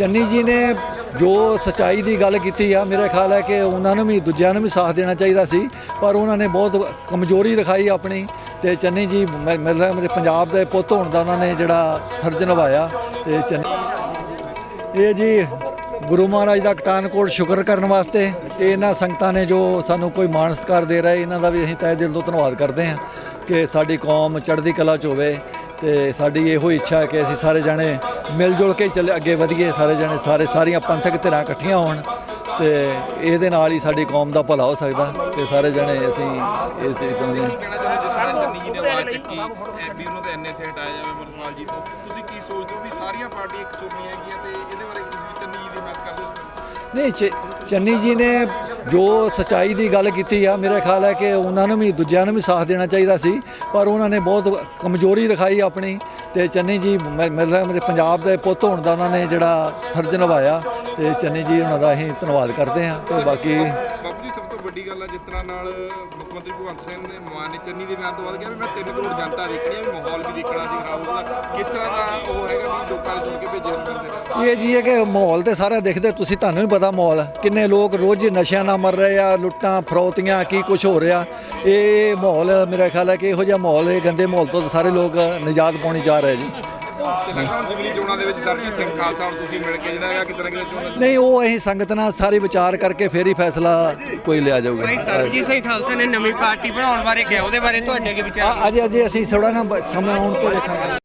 ਚੰਨੀ ਜੀ ਨੇ ਜੋ ਸਚਾਈ ਦੀ ਗੱਲ ਕੀਤੀ ਆ, ਮੇਰੇ ਖਿਆਲ ਹੈ ਕਿ ਉਹਨਾਂ ਨੂੰ ਵੀ, ਦੂਜਿਆਂ ਨੂੰ ਵੀ ਸਾਥ ਦੇਣਾ ਚਾਹੀਦਾ ਸੀ, ਪਰ ਉਹਨਾਂ ਨੇ ਬਹੁਤ ਕਮਜ਼ੋਰੀ ਦਿਖਾਈ ਆਪਣੀ ਤੇ ਚੰਨੀ ਜੀ ਮੈਂ- ਮੇਰੇ ਮੇਰੇ ਪੰਜਾਬ ਦੇ ਪੁੱਤ ਹੋਣ ਦਾ ਉਹਨਾਂ ਨੇ ਜਿਹੜਾ ਫਰਜ਼ ਨਿਭਾਇਆ ਤੇ ਚੰਨੀ ਇਹ ਜੀ ਗੁਰੂ ਮਹਾਰਾਜ ਦਾ ਕਟਾਨਕੋਟ ਸ਼ੁਕਰ ਕਰਨ ਵਾਸਤੇ ਤੇ ਇਹਨਾਂ ਸੰਗਤਾਂ ਨੇ ਜੋ ਸਾਨੂੰ ਕੋਈ ਮਾਣ ਸਤਿਕਾਰ ਦੇ ਰਹੇ, ਇਹਨਾਂ ਦਾ ਵੀ ਅਸੀਂ ਤਹਿ ਦਿਲ ਤੋਂ ਧੰਨਵਾਦ ਕਰਦੇ ਹਾਂ ਕਿ ਸਾਡੀ ਕੌਮ ਚੜ੍ਹਦੀ ਕਲਾ 'ਚ ਹੋਵੇ ਤੇ ਸਾਡੀ ਇਹੋ ਇੱਛਾ ਹੈ ਕਿ ਅਸੀਂ ਸਾਰੇ ਜਾਣੇ ਮਿਲ ਜੁਲ ਕੇ ਚੱਲੇ, ਅੱਗੇ ਵਧੀਏ, ਸਾਰੇ ਜਾਣੇ ਸਾਰੇ ਸਾਰੀਆਂ ਪੰਥਕ ਧਿਰਾਂ ਇਕੱਠੀਆਂ ਹੋਣ ਤੇ ਇਹਦੇ ਨਾਲ ਹੀ ਸਾਡੀ ਕੌਮ ਦਾ ਭਲਾ ਹੋ ਸਕਦਾ ਤੇ ਸਾਰੇ ਜਣੇ ਅਸੀਂ ਇਸ ਇਸ ਨੂੰ ਕੀ ਕਹਿਣਾ ਉਹਨਾਂ ਤੇ ਐਨਐਸਏ ਹਟਾਇਆ ਜਾਵੇ ਅਮਰਪਾਲ ਜੀ ਤੋਂ। ਤੁਸੀਂ ਕੀ ਸੋਚਦੇ ਹੋ ਵੀ ਸਾਰੀਆਂ ਪਾਰਟੀਆਂ ਇੱਕ ਸੁਰਮੀ ਹੈਗੀਆਂ ਤੇ ਇਹਦੇ ਬਾਰੇ ਤੁਸੀਂ ਚੰਨੀ ਜੀ ਦੀ ਮਦਦ ਕਰਦੇ ਹੋ? ਨਹੀਂ ਚੰਨੀ ਜੀ ਨੇ ਜੋ ਸਚਾਈ ਦੀ ਗੱਲ ਕੀਤੀ ਆ, ਮੇਰੇ ਖਿਆਲ ਹੈ ਕਿ ਉਹਨਾਂ ਨੂੰ ਵੀ, ਦੂਜਿਆਂ ਨੂੰ ਵੀ ਸਾਥ ਦੇਣਾ ਚਾਹੀਦਾ ਸੀ, ਪਰ ਉਹਨਾਂ ਨੇ ਬਹੁਤ ਕਮਜ਼ੋਰੀ ਦਿਖਾਈ ਆਪਣੀ ਤੇ ਚੰਨੀ ਜੀ ਮੈਂ- ਮੇਰੇ ਮੇਰੇ ਪੰਜਾਬ ਦੇ ਪੁੱਤ ਹੋਣ ਦਾ ਉਹਨਾਂ ਨੇ ਜਿਹੜਾ ਫਰਜ਼ ਨਿਭਾਇਆ ਤੇ ਚੰਨੀ ਜੀ ਉਹਨਾਂ ਦਾ ਅਸੀਂ ਧੰਨਵਾਦ ਕਰਦੇ ਹਾਂ ਤੇ ਬਾਕੀ ਵੱਡੀ ਗੱਲ ਆ, ਜਿਸ ਤਰ੍ਹਾਂ ਨਾਲ ਮੁੱਖ ਮੰਤਰੀ ਭਗਵੰਤ ਸਿੰਘ ਨੇ ਮਾਨ ਨੇ ਚੰਨੀ ਦੇ ਬਿਆਨ ਤੋਂ ਬਾਅਦ ਕਿਹਾ ਵੀ ਮੈਂ 3 ਕਰੋੜ ਜਨਤਾ ਦੇਖਣੀ ਹੈ ਮਾਹੌਲ ਵੀ ਦੇਖਣਾ ਸੀ ਖਰਾਬ ਹੋਊਗਾ। ਕਿਸ ਤਰ੍ਹਾਂ ਦਾ ਉਹ ਹੈਗਾ ਵੀ ਲੋਕਾਂ ਨੇ ਚੁਣ ਕੇ ਭੇਜੇ ਹੋਏ ਇਹ ਜੀ ਹੈ ਕਿ ਮਾਹੌਲ ਤੇ ਸਾਰਾ ਦੇਖਦੇ, ਤੁਸੀਂ ਤੁਹਾਨੂੰ ਵੀ ਪਤਾ ਮਾਹੌਲ, ਕਿੰਨੇ ਲੋਕ ਰੋਜ਼ ਨਸ਼ਿਆਂ ਨਾਲ ਮਰ ਰਹੇ ਆ, ਲੁੱਟਾਂ, ਫਰੋਤੀਆਂ, ਕੀ ਕੁਝ ਹੋ ਰਿਹਾ। ਇਹ ਮਾਹੌਲ, ਮੇਰਾ ਖਿਆਲ ਹੈ ਕਿ ਇਹੋ ਜਿਹਾ ਮਾਹੌਲ, ਇਹ ਗੰਦੇ ਮਾਹੌਲ ਤੋਂ ਸਾਰੇ ਲੋਕ ਨਿਜਾਤ ਪਾਉਣੀ ਚਾਹ ਰਹੇ ਜੀ। ਤੇ ਚੋਣਾਂ ਦੇ ਵਿੱਚ ਸਰਜੀਤ ਸਿੰਘ ਖਾਲਸਾ ਔਰ ਤੁਸੀਂ ਮਿਲ ਕੇ ਜਿਹੜਾ ਹੈਗਾ ਕਿਤੇ ਨਾ ਕਿਤੇ ਚੋਣ ਨਹੀਂ ਉਹ ਅਸੀਂ ਸੰਗਤ ਨਾਲ ਸਾਰੇ ਵਿਚਾਰ ਕਰਕੇ ਫੇਰ ਹੀ ਫੈਸਲਾ ਕੋਈ ਲਿਆ ਜਾਊਗਾ। ਭਾਈ ਸਰਬਜੀਤ ਸਿੰਘ ਖਾਲਸਾ ਨੇ ਨਵੀਂ ਪਾਰਟੀ ਬਣਾਉਣ ਬਾਰੇ ਕਿਹਾ ਉਹਦੇ ਬਾਰੇ ਤੁਹਾਡੇ ਕੀ ਵਿਚਾਰ ਆ- ਅਜੇ ਅਜੇ ਅਸੀਂ ਥੋੜਾ ਨਾ ਬ- ਸਮਾਂ ਆਉਣ ਤੇ ਵੇਖਾਂਗੇ